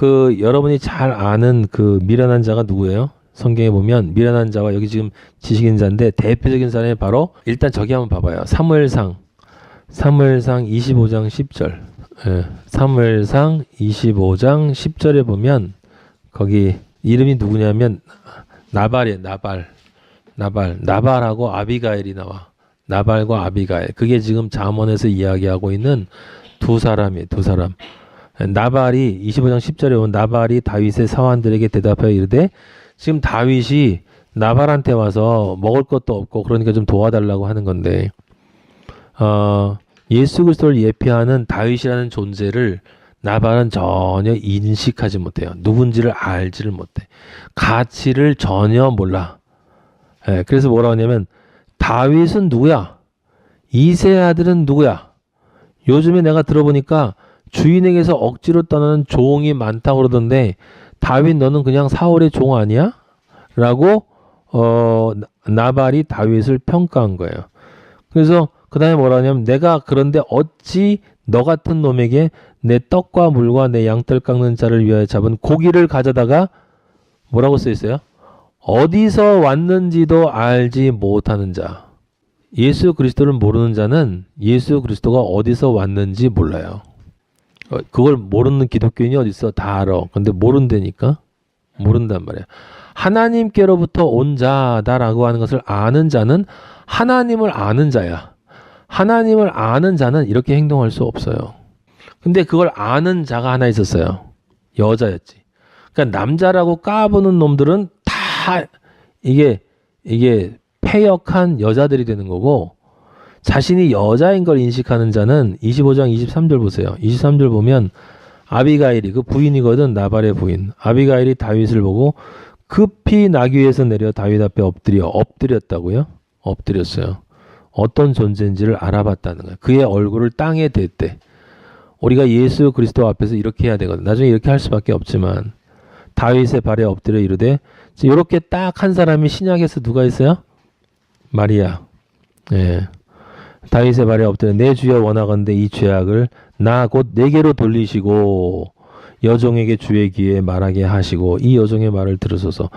그 여러분이 잘 아는 그 미련한 자가 누구예요? 성경에 보면 미련한 자와 여기 지금 지식인 자인데 대표적인 사람이 바로 일단 저기 한번 봐봐요. 사무엘상 사무엘상 25장 10절. 예, 사무엘상 25장 10절에 보면 거기 이름이 누구냐면 나발이에요. 나발. 나발. 나발하고 아비가일이 나와. 나발과 아비가일. 그게 지금 잠언에서 이야기하고 있는 두 사람이에요. 두 사람. 나발이 25장 10절에 보면 나발이 다윗의 사환들에게 대답하여 이르되 지금 다윗이 나발한테 와서 먹을 것도 없고 그러니까 좀 도와달라고 하는 건데 어, 예수 그리스도를 예표하는 다윗이라는 존재를 나발은 전혀 인식하지 못해요. 누군지를 알지를 못해. 가치를 전혀 몰라. 예, 그래서 뭐라고 하냐면 다윗은 누구야? 이세 아들은 누구야? 요즘에 내가 들어보니까 주인에게서 억지로 떠나는 종이 많다고 그러던데 다윗 너는 그냥 사울의 종 아니야? 라고 어 나발이 다윗을 평가한 거예요. 그래서 그 다음에 뭐라 하냐면 내가 그런데 어찌 너 같은 놈에게 내 떡과 물과 내 양털 깎는 자를 위하여 잡은 고기를 가져다가 뭐라고 써 있어요? 어디서 왔는지도 알지 못하는 자. 예수 그리스도를 모르는 자는 예수 그리스도가 어디서 왔는지 몰라요. 어, 그걸 모르는 기독교인이 어디 있어? 다 알아. 근데 모른다니까? 모른단 말이야. 하나님께로부터 온 자다라고 하는 것을 아는 자는 하나님을 아는 자야. 하나님을 아는 자는 이렇게 행동할 수 없어요. 근데 그걸 아는 자가 하나 있었어요. 여자였지. 그러니까 남자라고 까부는 놈들은 다 이게 이게 폐역한 여자들이 되는 거고 자신이 여자인 걸 인식하는 자는 25장 23절 보세요. 23절 보면 아비가일이 그 부인이거든 나발의 부인. 아비가일이 다윗을 보고 급히 나귀 위에서 내려 다윗 앞에 엎드려 엎드렸다고요? 엎드렸어요. 어떤 존재인지를 알아봤다는 거예요. 그의 얼굴을 땅에 댔대. 우리가 예수 그리스도 앞에서 이렇게 해야 되거든. 나중에 이렇게 할 수밖에 없지만 다윗의 발에 엎드려 이르되 이렇게 딱 한 사람이 신약에서 누가 있어요? 마리아. 예. 다윗의 발에 엎드려 내 주여 원하건대 이 죄악을 나 곧 내게로 돌리시고 여종에게 주의 귀에 말하게 하시고 이 여종의 말을 들으소서.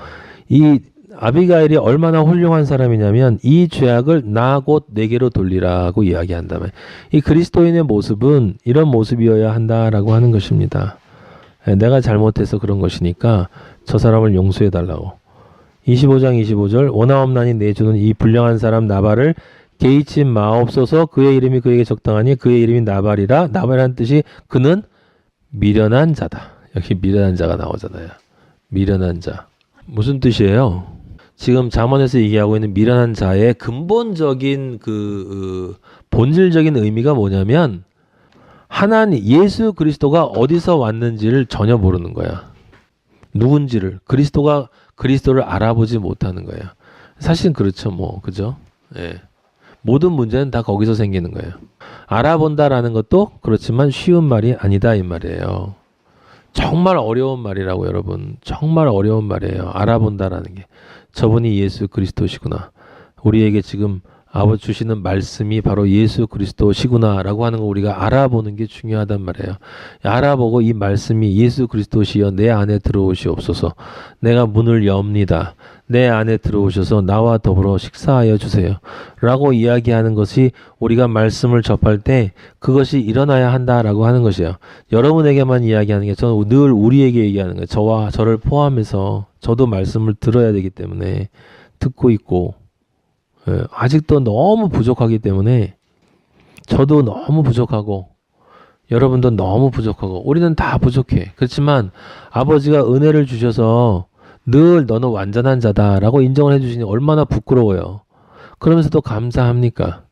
이 아비가일이 얼마나 훌륭한 사람이냐면 이 죄악을 나 곧 내게로 돌리라고 이야기한다면 이 그리스도인의 모습은 이런 모습이어야 한다라고 하는 것입니다. 예, 내가 잘못해서 그런 것이니까 저 사람을 용서해 달라고. 25장 25절 원하옵나니 내주는 이 불량한 사람 나발을 개의치 마옵소서 그의 이름이 그에게 적당하니 그의 이름이 나발이라 나발이라는 뜻이 그는 미련한 자다. 여기 미련한 자가 나오잖아요. 미련한 자. 무슨 뜻이에요? 지금 잠언에서 얘기하고 있는 미련한 자의 근본적인 그 어, 본질적인 의미가 뭐냐면 하나님 예수 그리스도가 어디서 왔는지를 전혀 모르는 거야. 누군지를 그리스도가 그리스도를 알아보지 못하는 거야. 사실은 그렇죠, 뭐 그죠? 예. 모든 문제는 다 거기서 생기는 거예요. 알아본다라는 것도 그렇지만 쉬운 말이 아니다 이 말이에요. 정말 어려운 말이라고 여러분. 정말 어려운 말이에요. 알아본다라는 게. 저분이 예수 그리스도시구나. 우리에게 지금 아버지 주시는 말씀이 바로 예수 그리스도시구나라고 하는 거 우리가 알아보는 게 중요하단 말이에요. 알아보고 이 말씀이 예수 그리스도시여 내 안에 들어오시옵소서. 내가 문을 엽니다. 내 안에 들어오셔서 나와 더불어 식사하여 주세요. 라고 이야기하는 것이 우리가 말씀을 접할 때 그것이 일어나야 한다라고 하는 것이에요. 여러분에게만 이야기하는 게 저는 늘 우리에게 얘기하는 거예요. 저와 저를 포함해서 저도 말씀을 들어야 되기 때문에 듣고 있고 예, 아직도 너무 부족하기 때문에 저도 너무 부족하고 여러분도 너무 부족하고 우리는 다 부족해. 그렇지만 아버지가 은혜를 주셔서 늘 너는 완전한 자다라고 인정을 해주시니 얼마나 부끄러워요. 그러면서도 감사합니까?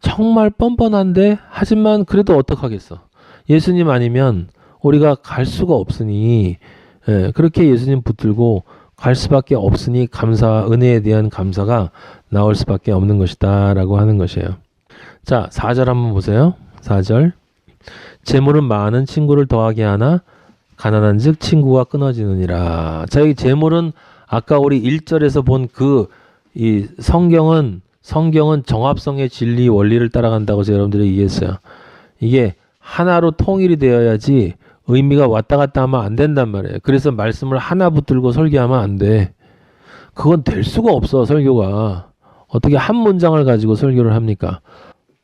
정말 뻔뻔한데 하지만 그래도 어떡하겠어. 예수님 아니면 우리가 갈 수가 없으니 예, 그렇게 예수님 붙들고 갈 수밖에 없으니 감사 은혜에 대한 감사가 나올 수밖에 없는 것이다라고 하는 것이에요. 자, 4절 한번 보세요. 4절. 재물은 많은 친구를 더하게 하나 가난한즉 친구가 끊어지느니라. 자, 이 재물은 아까 우리 1절에서 본 그 이 성경은 성경은 정합성의 진리 원리를 따라간다고 해서 여러분들이 이해했어요. 이게 하나로 통일이 되어야지 의미가 왔다 갔다 하면 안 된단 말이에요. 그래서 말씀을 하나 붙들고 설교하면 안 돼. 그건 될 수가 없어, 설교가. 어떻게 한 문장을 가지고 설교를 합니까?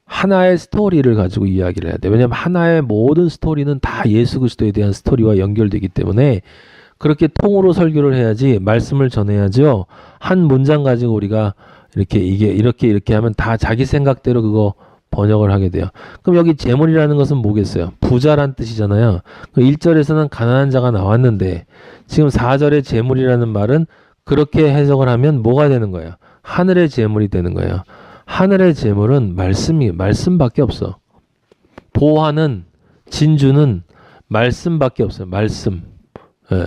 하나의 스토리를 가지고 이야기를 해야 돼. 왜냐하면 하나의 모든 스토리는 다 예수 그리스도에 대한 스토리와 연결되기 때문에 그렇게 통으로 설교를 해야지 말씀을 전해야죠. 한 문장 가지고 우리가 이렇게 이게 이렇게 이렇게 하면 다 자기 생각대로 그거 번역을 하게 돼요. 그럼 여기 재물이라는 것은 뭐겠어요? 부자란 뜻이잖아요. 그 1절에서는 가난한 자가 나왔는데 지금 4절에 재물이라는 말은 그렇게 해석을 하면 뭐가 되는 거예요? 하늘의 재물이 되는 거예요. 하늘의 재물은 말씀이 말씀밖에 없어. 보화는 진주는 말씀밖에 없어요. 말씀. 예.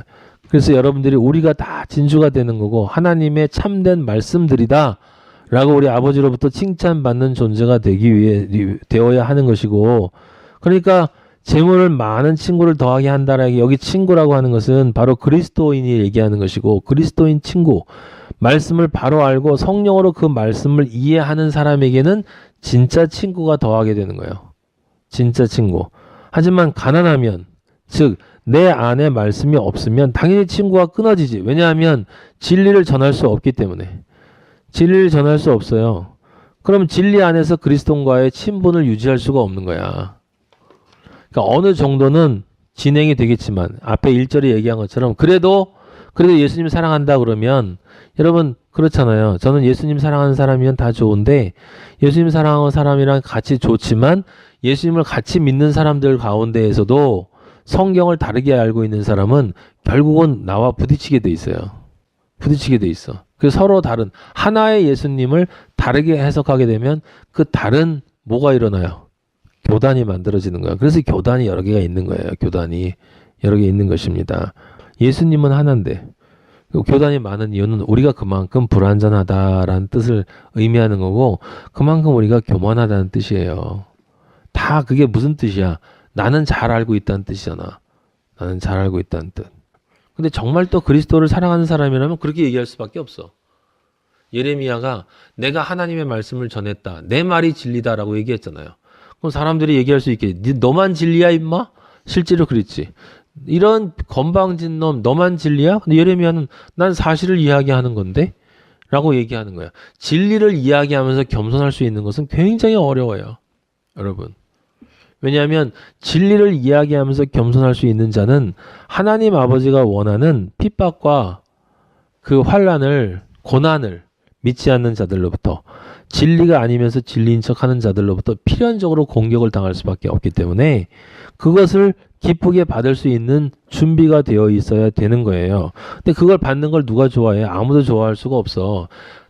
그래서 여러분들이 우리가 다 진주가 되는 거고 하나님의 참된 말씀들이다. 라고 우리 아버지로부터 칭찬받는 존재가 되기 위해 되어야 하는 것이고 그러니까 재물을 많은 친구를 더하게 한다라기 여기 친구라고 하는 것은 바로 그리스도인이 얘기하는 것이고 그리스도인 친구 말씀을 바로 알고 성령으로 그 말씀을 이해하는 사람에게는 진짜 친구가 더하게 되는 거예요. 진짜 친구. 하지만 가난하면 즉 내 안에 말씀이 없으면 당연히 친구가 끊어지지. 왜냐하면 진리를 전할 수 없기 때문에. 진리를 전할 수 없어요. 그럼 진리 안에서 그리스도인과의 친분을 유지할 수가 없는 거야. 그러니까 어느 정도는 진행이 되겠지만 앞에 1절에 얘기한 것처럼 그래도 그래도 예수님 사랑한다 그러면 여러분 그렇잖아요. 저는 예수님 사랑하는 사람이면 다 좋은데 예수님 사랑하는 사람이랑 같이 좋지만 예수님을 같이 믿는 사람들 가운데에서도 성경을 다르게 알고 있는 사람은 결국은 나와 부딪히게 돼 있어요. 부딪히게 돼 있어. 그 서로 다른 하나의 예수님을 다르게 해석하게 되면 그 다른 뭐가 일어나요? 교단이 만들어지는 거야. 그래서 교단이 여러 개가 있는 거예요. 교단이 여러 개 있는 것입니다. 예수님은 하나인데 그 교단이 많은 이유는 우리가 그만큼 불완전하다라는 뜻을 의미하는 거고 그만큼 우리가 교만하다는 뜻이에요. 다 그게 무슨 뜻이야? 나는 잘 알고 있다는 뜻이잖아. 나는 잘 알고 있다는 뜻. 근데 정말 또 그리스도를 사랑하는 사람이라면 그렇게 얘기할 수밖에 없어. 예레미야가 내가 하나님의 말씀을 전했다. 내 말이 진리다라고 얘기했잖아요. 그럼 사람들이 얘기할 수 있게 네, 너만 진리야 임마? 실제로 그랬지. 이런 건방진 놈 너만 진리야? 근데 예레미야는 난 사실을 이야기하는 건데 라고 얘기하는 거야. 진리를 이야기하면서 겸손할 수 있는 것은 굉장히 어려워요. 여러분. 왜냐하면 진리를 이야기하면서 겸손할 수 있는 자는 하나님 아버지가 원하는 핍박과 그 환란을 고난을 믿지 않는 자들로부터 진리가 아니면서 진리인 척하는 자들로부터 필연적으로 공격을 당할 수밖에 없기 때문에 그것을 기쁘게 받을 수 있는 준비가 되어 있어야 되는 거예요. 근데 그걸 받는 걸 누가 좋아해? 아무도 좋아할 수가 없어.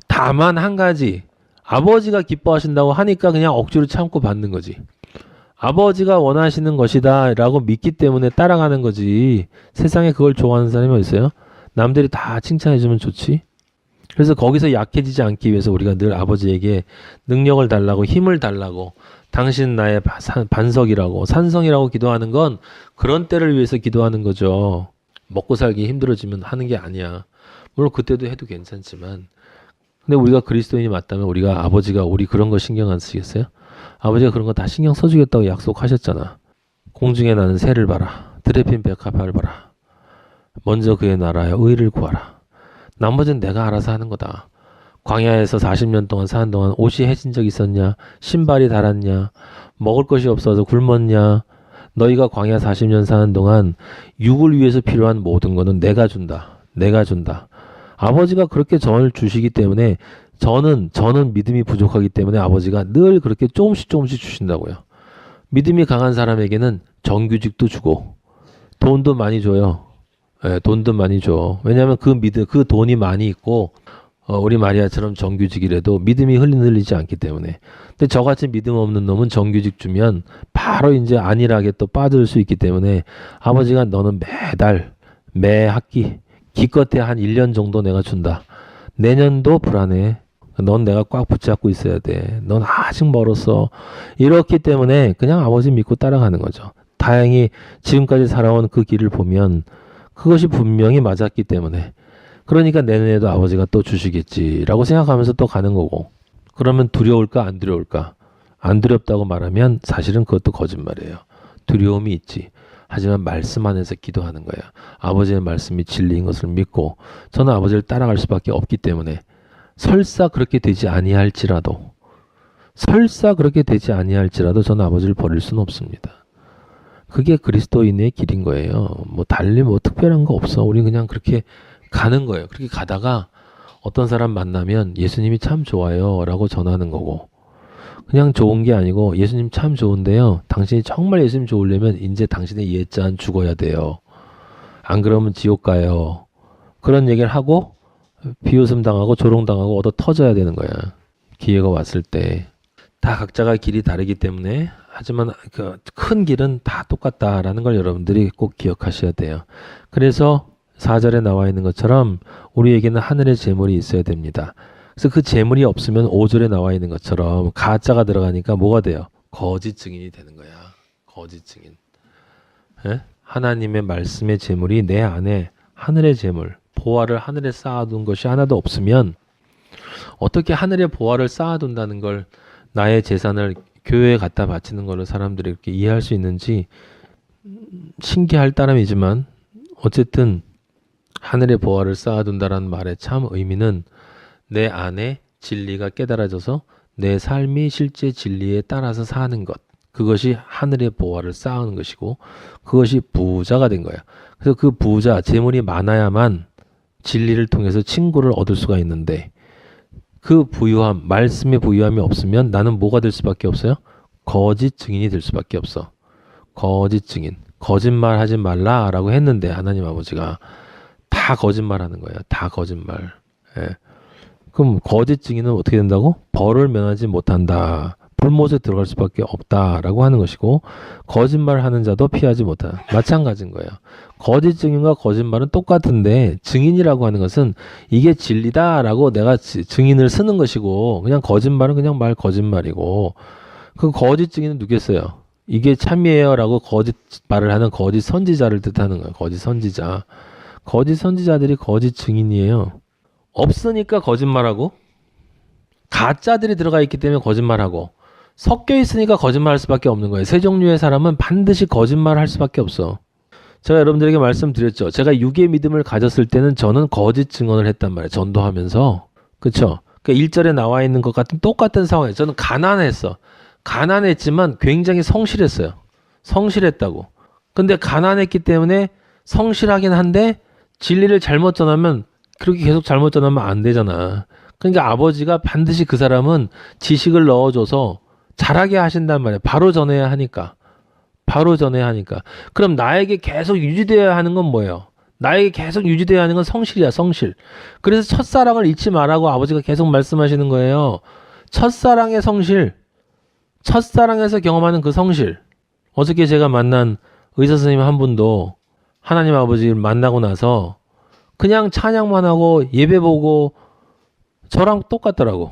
다만 한 가지 아버지가 기뻐하신다고 하니까 그냥 억지로 참고 받는 거지. 아버지가 원하시는 것이다 라고 믿기 때문에 따라가는 거지. 세상에 그걸 좋아하는 사람이 어디 있어요? 남들이 다 칭찬해주면 좋지. 그래서 거기서 약해지지 않기 위해서 우리가 늘 아버지에게 능력을 달라고 힘을 달라고 당신 나의 반석이라고 산성이라고 기도하는 건 그런 때를 위해서 기도하는 거죠. 먹고 살기 힘들어지면 하는 게 아니야. 물론 그때도 해도 괜찮지만 근데 우리가 그리스도인이 맞다면 우리가 아버지가 우리 그런 거 신경 안 쓰겠어요? 아버지가 그런 거 다 신경 써주겠다고 약속하셨잖아. 공중에 나는 새를 봐라. 드레핀 백합화를 봐라. 먼저 그의 나라에 의를 구하라. 나머지는 내가 알아서 하는 거다. 광야에서 40년 동안 사는 동안 옷이 해진 적 있었냐? 신발이 닳았냐? 먹을 것이 없어서 굶었냐? 너희가 광야 40년 사는 동안 육을 위해서 필요한 모든 거는 내가 준다. 내가 준다. 아버지가 그렇게 전을 주시기 때문에 저는 저는 믿음이 부족하기 때문에 아버지가 늘 그렇게 조금씩 조금씩 주신다고요. 믿음이 강한 사람에게는 정규직도 주고 돈도 많이 줘요. 예, 돈도 많이 줘. 왜냐하면 그 믿음, 그 돈이 많이 있고 어, 우리 마리아처럼 정규직이라도 믿음이 흘리지 않기 때문에. 근데 저같이 믿음 없는 놈은 정규직 주면 바로 이제 안일하게 또 빠질 수 있기 때문에 아버지가 너는 매달 매 학기 기껏해 한 1년 정도 내가 준다. 내년도 불안해. 넌 내가 꽉 붙잡고 있어야 돼. 넌 아직 멀었어. 이렇기 때문에 그냥 아버지 믿고 따라가는 거죠. 다행히 지금까지 살아온 그 길을 보면 그것이 분명히 맞았기 때문에 그러니까 내년에도 아버지가 또 주시겠지라고 생각하면서 또 가는 거고 그러면 두려울까 안 두려울까 안 두렵다고 말하면 사실은 그것도 거짓말이에요. 두려움이 있지. 하지만 말씀 안에서 기도하는 거예요. 아버지의 말씀이 진리인 것을 믿고 저는 아버지를 따라갈 수밖에 없기 때문에 설사 그렇게 되지 아니할지라도 설사 그렇게 되지 아니할지라도 저는 아버지를 버릴 수는 없습니다. 그게 그리스도인의 길인 거예요. 뭐 달리 뭐 특별한 거 없어. 우리 그냥 그렇게 가는 거예요. 그렇게 가다가 어떤 사람 만나면 예수님이 참 좋아요라고 전하는 거고 그냥 좋은 게 아니고 예수님 참 좋은데요. 당신이 정말 예수님 좋으려면 이제 당신의 옛잔 죽어야 돼요. 안 그러면 지옥 가요. 그런 얘기를 하고 비웃음 당하고 조롱 당하고 얻어 터져야 되는 거야. 기회가 왔을 때. 다 각자가 길이 다르기 때문에 하지만 그 큰 길은 다 똑같다라는 걸 여러분들이 꼭 기억하셔야 돼요. 그래서 4절에 나와 있는 것처럼 우리에게는 하늘의 재물이 있어야 됩니다. 그래서 그 재물이 없으면 5절에 나와 있는 것처럼 가짜가 들어가니까 뭐가 돼요? 거짓 증인이 되는 거야. 거짓 증인. 예? 하나님의 말씀의 재물이 내 안에 하늘의 재물, 보화를 하늘에 쌓아둔 것이 하나도 없으면 어떻게 하늘의 보화를 쌓아둔다는 걸 나의 재산을 교회에 갖다 바치는 거를 사람들이 이렇게 이해할 수 있는지 음, 신기할 따름이지만 어쨌든 하늘의 보화를 쌓아둔다라는 말의 참 의미는 내 안에 진리가 깨달아져서 내 삶이 실제 진리에 따라서 사는 것. 그것이 하늘의 보화를 쌓는 것이고 그것이 부자가 된 거야. 그래서 그 부자, 재물이 많아야만 진리를 통해서 친구를 얻을 수가 있는데 그 부유함, 말씀의 부유함이 없으면 나는 뭐가 될 수밖에 없어요? 거짓 증인이 될 수밖에 없어. 거짓 증인. 거짓말 하지 말라 라고 했는데 하나님 아버지가 다 거짓말 하는 거예요. 다 거짓말. 예. 그럼 거짓 증인은 어떻게 된다고? 벌을 면하지 못한다. 불못에 들어갈 수밖에 없다라고 하는 것이고 거짓말 하는 자도 피하지 못한다. 마찬가지인 거예요. 거짓 증인과 거짓말은 똑같은데 증인이라고 하는 것은 이게 진리다라고 내가 지- 증인을 쓰는 것이고 그냥 거짓말은 그냥 말 거짓말이고 그 거짓 증인은 누구겠어요? 이게 참이에요라고 거짓 말을 하는 거짓 선지자를 뜻하는 거예요. 거짓 선지자. 거짓 선지자들이 거짓 증인이에요. 없으니까 거짓말하고 가짜들이 들어가 있기 때문에 거짓말하고 섞여 있으니까 거짓말 할 수밖에 없는 거예요. 세 종류의 사람은 반드시 거짓말 할 수밖에 없어. 제가 여러분들에게 말씀드렸죠. 제가 육의 믿음을 가졌을 때는 저는 거짓 증언을 했단 말이에요. 전도하면서. 그쵸? 그 1절에 나와 있는 것 같은 똑같은 상황이에요. 저는 가난했어. 가난했지만 굉장히 성실했어요. 성실했다고. 근데 가난했기 때문에 성실하긴 한데 진리를 잘못 전하면 그렇게 계속 잘못 전하면 안 되잖아. 그러니까 아버지가 반드시 그 사람은 지식을 넣어줘서 잘하게 하신단 말이에요. 바로 전해야 하니까. 바로 전해야 하니까. 그럼 나에게 계속 유지되어야 하는 건 뭐예요? 나에게 계속 유지되어야 하는 건 성실이야, 성실. 그래서 첫사랑을 잊지 말라고 아버지가 계속 말씀하시는 거예요. 첫사랑의 성실. 첫사랑에서 경험하는 그 성실. 어저께 제가 만난 의사 선생님 한 분도 하나님 아버지를 만나고 나서 그냥 찬양만 하고 예배 보고 저랑 똑같더라고.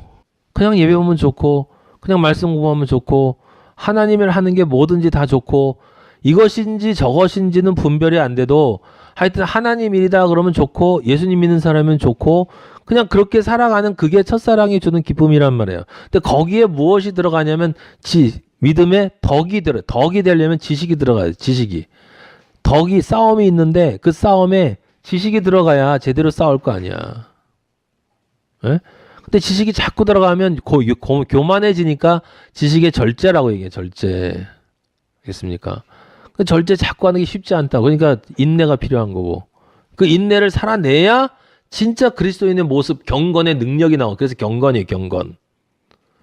그냥 예배 보면 좋고 그냥 말씀 공부하면 좋고 하나님을 하는 게 뭐든지 다 좋고 이것인지 저것인지는 분별이 안 돼도 하여튼 하나님 일이다 그러면 좋고 예수님 믿는 사람은 좋고 그냥 그렇게 살아가는 그게 첫사랑이 주는 기쁨이란 말이에요. 근데 거기에 무엇이 들어가냐면 지 믿음에 덕이 들어 덕이 되려면 지식이 들어가요. 지식이 덕이 싸움이 있는데 그 싸움에 지식이 들어가야 제대로 싸울 거 아니야. 예? 근데 지식이 자꾸 들어가면 고, 고, 교만해지니까 지식의 절제라고 얘기해 절제. 알겠습니까? 그 절제 자꾸 하는 게 쉽지 않다. 그러니까 인내가 필요한 거고. 그 인내를 살아내야 진짜 그리스도인의 모습, 경건의 능력이 나와. 그래서 경건이에요, 경건.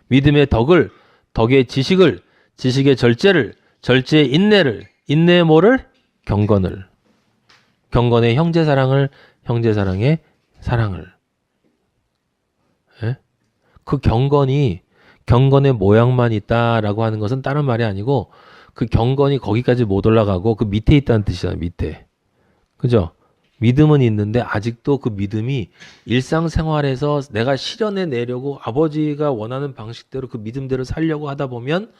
믿음의 덕을, 덕의 지식을, 지식의 절제를, 절제의 인내를, 인내의 뭐를? 경건을. 경건의 형제 사랑을, 형제 사랑의 사랑을. 예? 그 경건이 경건의 모양만 있다라고 하는 것은 다른 말이 아니고 그 경건이 거기까지 못 올라가고 그 밑에 있다는 뜻이잖아요. 밑에. 그죠? 믿음은 있는데 아직도 그 믿음이 일상생활에서 내가 실현해 내려고 아버지가 원하는 방식대로 그 믿음대로 살려고 하다 보면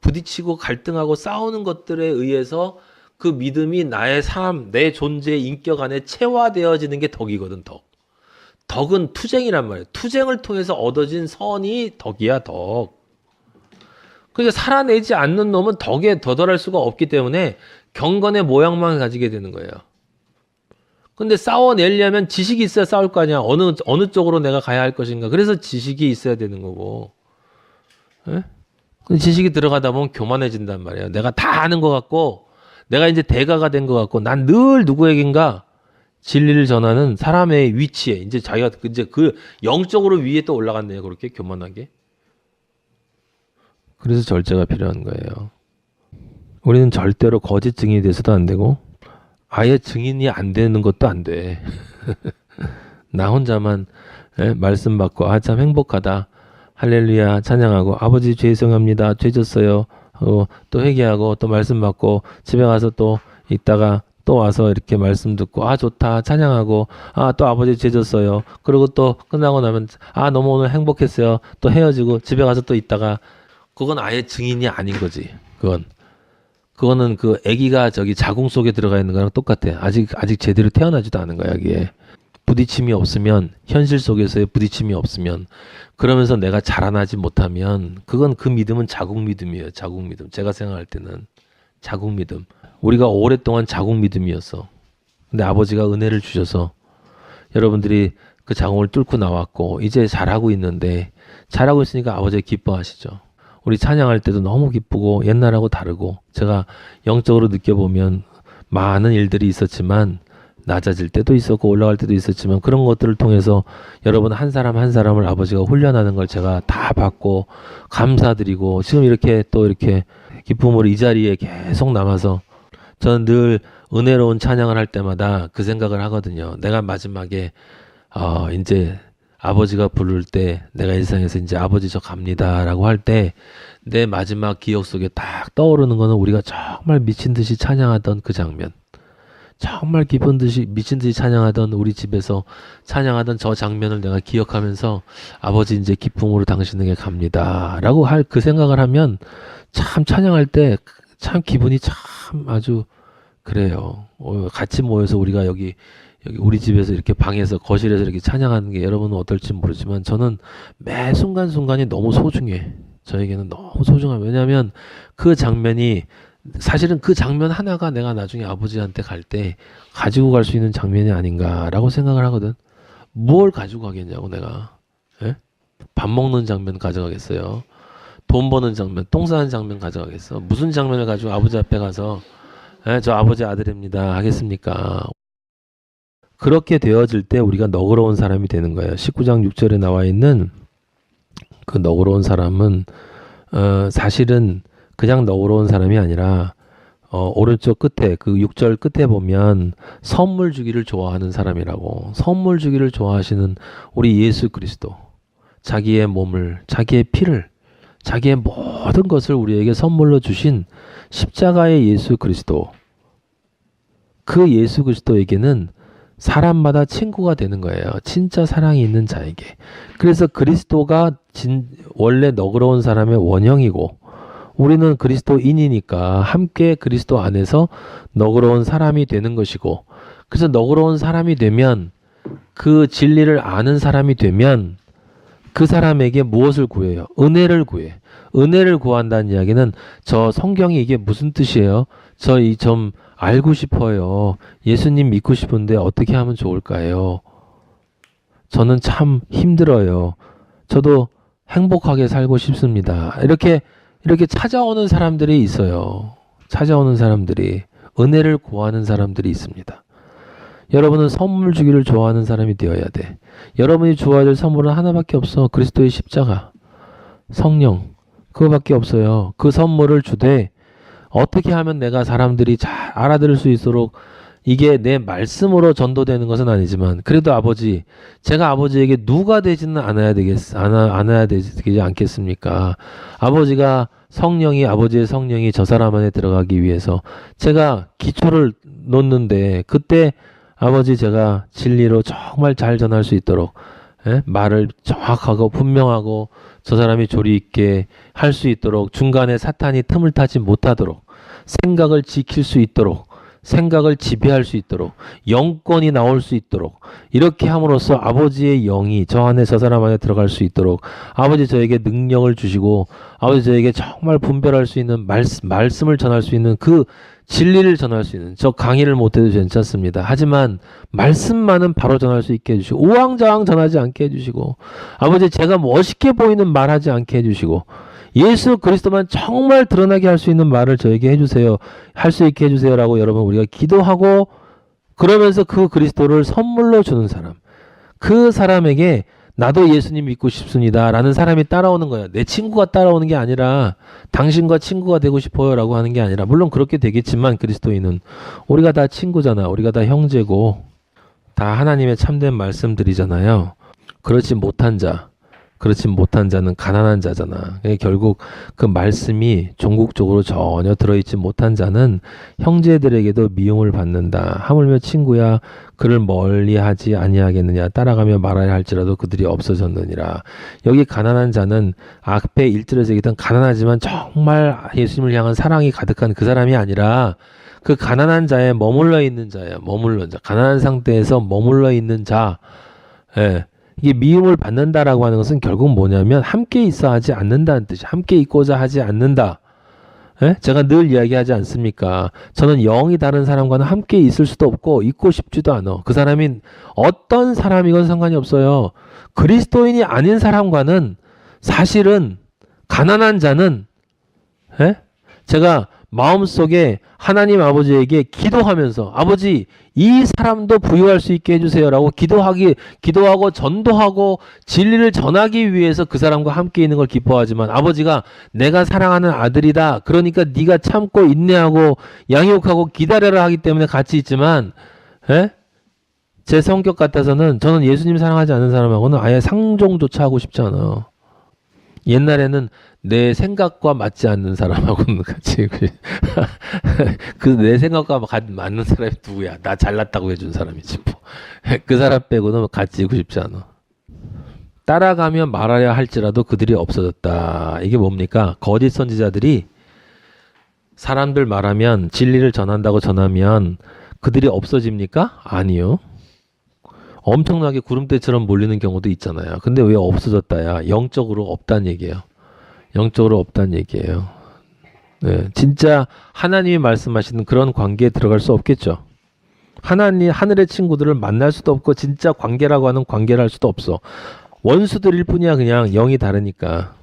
부딪히고 갈등하고 싸우는 것들에 의해서 그 믿음이 나의 삶, 내 존재, 인격 안에 체화되어지는 게 덕이거든, 덕. 덕은 투쟁이란 말이에요. 투쟁을 통해서 얻어진 선이 덕이야, 덕. 그러니까 살아내지 않는 놈은 덕에 도달할 수가 없기 때문에 경건의 모양만 가지게 되는 거예요. 근데 싸워내려면 지식이 있어야 싸울 거 아니야. 어느 어느 쪽으로 내가 가야 할 것인가. 그래서 지식이 있어야 되는 거고. 예? 지식이 들어가다 보면 교만해진단 말이에요. 내가 다 아는 것 같고, 내가 이제 대가가 된 것 같고, 난 늘 누구에겐가 진리를 전하는 사람의 위치에 이제 자기가 그- 이제 그 영적으로 위에 또 올라갔네요. 그렇게 교만하게. 그래서 절제가 필요한 거예요. 우리는 절대로 거짓 증인이 돼서도 안 되고 아예 증인이 안 되는 것도 안 돼. 나 혼자만 예, 말씀 받고 아 참 행복하다. 할렐루야 찬양하고 아버지 죄송합니다. 죄졌어요. 하고 또 회개하고 또 말씀 받고 집에 가서 또 있다가 또 와서 이렇게 말씀 듣고 아 좋다 찬양하고 아 또 아버지 죄졌어요. 그리고 또 끝나고 나면 아 너무 오늘 행복했어요. 또 헤어지고 집에 가서 또 있다가 그건 아예 증인이 아닌 거지. 그건 그거는 그 아기가 저기 자궁 속에 들어가 있는 거랑 똑같아. 아직 아직 제대로 태어나지도 않은 거야, 이게. 부딪힘이 없으면 현실 속에서의 부딪힘이 없으면 그러면서 내가 자라나지 못하면 그건 그 믿음은 자국 믿음이에요. 자국 믿음. 제가 생각할 때는 자국 믿음. 우리가 오랫동안 자국 믿음이었어. 근데 아버지가 은혜를 주셔서 여러분들이 그 자궁을 뚫고 나왔고 이제 잘하고 있는데 잘하고 있으니까 아버지가 기뻐하시죠. 우리 찬양할 때도 너무 기쁘고 옛날하고 다르고 제가 영적으로 느껴보면 많은 일들이 있었지만 낮아질 때도 있었고 올라갈 때도 있었지만 그런 것들을 통해서 여러분 한 사람 한 사람을 아버지가 훈련하는 걸 제가 다 받고 감사드리고 지금 이렇게 또 이렇게 기쁨으로 이 자리에 계속 남아서 저는 늘 은혜로운 찬양을 할 때마다 그 생각을 하거든요. 내가 마지막에 어 이제 아버지가 부를 때 내가 일상에서 이제 아버지 저 갑니다라고 할 때 내 마지막 기억 속에 딱 떠오르는 거는 우리가 정말 미친 듯이 찬양하던 그 장면. 정말 기쁜 듯이 미친 듯이 찬양하던 우리 집에서 찬양하던 저 장면을 내가 기억하면서 아버지 이제 기쁨으로 당신에게 갑니다라고 할 그 생각을 하면 참 찬양할 때 참 기분이 참 아주 그래요. 어, 같이 모여서 우리가 여기 여기 우리 집에서 이렇게 방에서 거실에서 이렇게 찬양하는 게 여러분은 어떨지 모르지만 저는 매 순간 순간이 너무 소중해. 저에게는 너무 소중해. 왜냐하면 그 장면이 사실은 그 장면 하나가 내가 나중에 아버지한테 갈 때 가지고 갈 수 있는 장면이 아닌가라고 생각을 하거든. 뭘 가지고 가겠냐고 내가. 예? 밥 먹는 장면 가져가겠어요. 돈 버는 장면, 똥 싸는 장면 가져가겠어. 무슨 장면을 가지고 아버지 앞에 가서 예, 저 아버지 아들입니다 하겠습니까? 그렇게 되어질 때 우리가 너그러운 사람이 되는 거예요. 19장 6절에 나와 있는 그 너그러운 사람은 어, 사실은 그냥 너그러운 사람이 아니라 어, 오른쪽 끝에 그 6절 끝에 보면 선물 주기를 좋아하는 사람이라고 선물 주기를 좋아하시는 우리 예수 그리스도 자기의 몸을 자기의 피를 자기의 모든 것을 우리에게 선물로 주신 십자가의 예수 그리스도 그 예수 그리스도에게는 사람마다 친구가 되는 거예요. 진짜 사랑이 있는 자에게. 그래서 그리스도가 진, 원래 너그러운 사람의 원형이고, 우리는 그리스도인이니까 함께 그리스도 안에서 너그러운 사람이 되는 것이고, 그래서 너그러운 사람이 되면, 그 진리를 아는 사람이 되면, 그 사람에게 무엇을 구해요? 은혜를 구해. 은혜를 구한다는 이야기는 저 성경이 이게 무슨 뜻이에요? 저 이 좀 알고 싶어요. 예수님 믿고 싶은데 어떻게 하면 좋을까요? 저는 참 힘들어요. 저도 행복하게 살고 싶습니다. 이렇게 이렇게 찾아오는 사람들이 있어요. 찾아오는 사람들이 은혜를 구하는 사람들이 있습니다. 여러분은 선물 주기를 좋아하는 사람이 되어야 돼. 여러분이 좋아야 될 선물은 하나밖에 없어. 그리스도의 십자가, 성령, 그거밖에 없어요. 그 선물을 주되 어떻게 하면 내가 사람들이 잘 알아들을 수 있도록 이게 내 말씀으로 전도되는 것은 아니지만 그래도 아버지 제가 아버지에게 누가 되지는 않아야 되겠 않아 않아야 되지 않겠습니까? 아버지가 성령이 아버지의 성령이 저 사람 안에 들어가기 위해서 제가 기초를 놓는데 그때 아버지 제가 진리로 정말 잘 전할 수 있도록 예? 말을 정확하고 분명하고 저 사람이 조리 있게 할 수 있도록 중간에 사탄이 틈을 타지 못하도록 생각을 지킬 수 있도록 생각을 지배할 수 있도록 영권이 나올 수 있도록 이렇게 함으로써 아버지의 영이 저 안에 저 사람 안에 들어갈 수 있도록 아버지 저에게 능력을 주시고 아버지 저에게 정말 분별할 수 있는 말씀, 말씀을 전할 수 있는 그 진리를 전할 수 있는 저 강의를 못해도 괜찮습니다. 하지만 말씀만은 바로 전할 수 있게 해주시고 우왕좌왕 전하지 않게 해주시고 아버지 제가 멋있게 보이는 말하지 않게 해주시고 예수 그리스도만 정말 드러나게 할 수 있는 말을 저에게 해주세요. 할 수 있게 해주세요라고 여러분 우리가 기도하고 그러면서 그 그리스도를 선물로 주는 사람. 그 사람에게 나도 예수님 믿고 싶습니다. 라는 사람이 따라오는 거예요. 내 친구가 따라오는 게 아니라 당신과 친구가 되고 싶어요. 라고 하는 게 아니라 물론 그렇게 되겠지만 그리스도인은 우리가 다 친구잖아. 우리가 다 형제고 다 하나님의 참된 말씀들이잖아요. 그렇지 못한 자. 그렇지 못한 자는 가난한 자잖아. 그러니까 결국 그 말씀이 종국적으로 전혀 들어있지 못한 자는 형제들에게도 미움을 받는다. 하물며 친구야 그를 멀리하지 아니하겠느냐 따라가며 말하야 할지라도 그들이 없어졌느니라. 여기 가난한 자는 앞에 일절에서 얘기했던 가난하지만 정말 예수님을 향한 사랑이 가득한 그 사람이 아니라 그 가난한 자에 머물러 있는 자야. 머물러 자. 가난한 상태에서 머물러 있는 자. 예. 이게 미움을 받는다라고 하는 것은 결국 뭐냐면 함께 있어 하지 않는다는 뜻이 함께 있고자 하지 않는다. 예? 제가 늘 이야기하지 않습니까? 저는 영이 다른 사람과는 함께 있을 수도 없고 있고 싶지도 않아. 그 사람이 어떤 사람이건 상관이 없어요. 그리스도인이 아닌 사람과는 사실은 가난한 자는 예? 제가 마음속에 하나님 아버지에게 기도하면서 아버지 이 사람도 부유할 수 있게 해주세요라고 기도하기 기도하고 전도하고 진리를 전하기 위해서 그 사람과 함께 있는 걸 기뻐하지만 아버지가 내가 사랑하는 아들이다 그러니까 네가 참고 인내하고 양육하고 기다려라 하기 때문에 같이 있지만 에? 제 성격 같아서는 저는 예수님 사랑하지 않는 사람하고는 아예 상종조차 하고 싶지 않아요. 옛날에는 내 생각과 맞지 않는 사람하고는 같이 그 내 생각과 가- 맞는 사람이 누구야? 나 잘났다고 해준 사람이지 뭐. 그 사람 빼고는 같이 있고 싶지 않아. 따라가며 말하려 할지라도 그들이 없어졌다. 이게 뭡니까? 거짓 선지자들이 사람들 말하면 진리를 전한다고 전하면 그들이 없어집니까? 아니요. 엄청나게 구름대처럼 몰리는 경우도 있잖아요. 근데 왜 없어졌다야? 영적으로 없다는 얘기예요. 영적으로 없다는 얘기예요. 네, 진짜 하나님이 말씀하시는 그런 관계에 들어갈 수 없겠죠. 하나님 하늘의 친구들을 만날 수도 없고 진짜 관계라고 하는 관계를 할 수도 없어. 원수들일 뿐이야 그냥 영이 다르니까.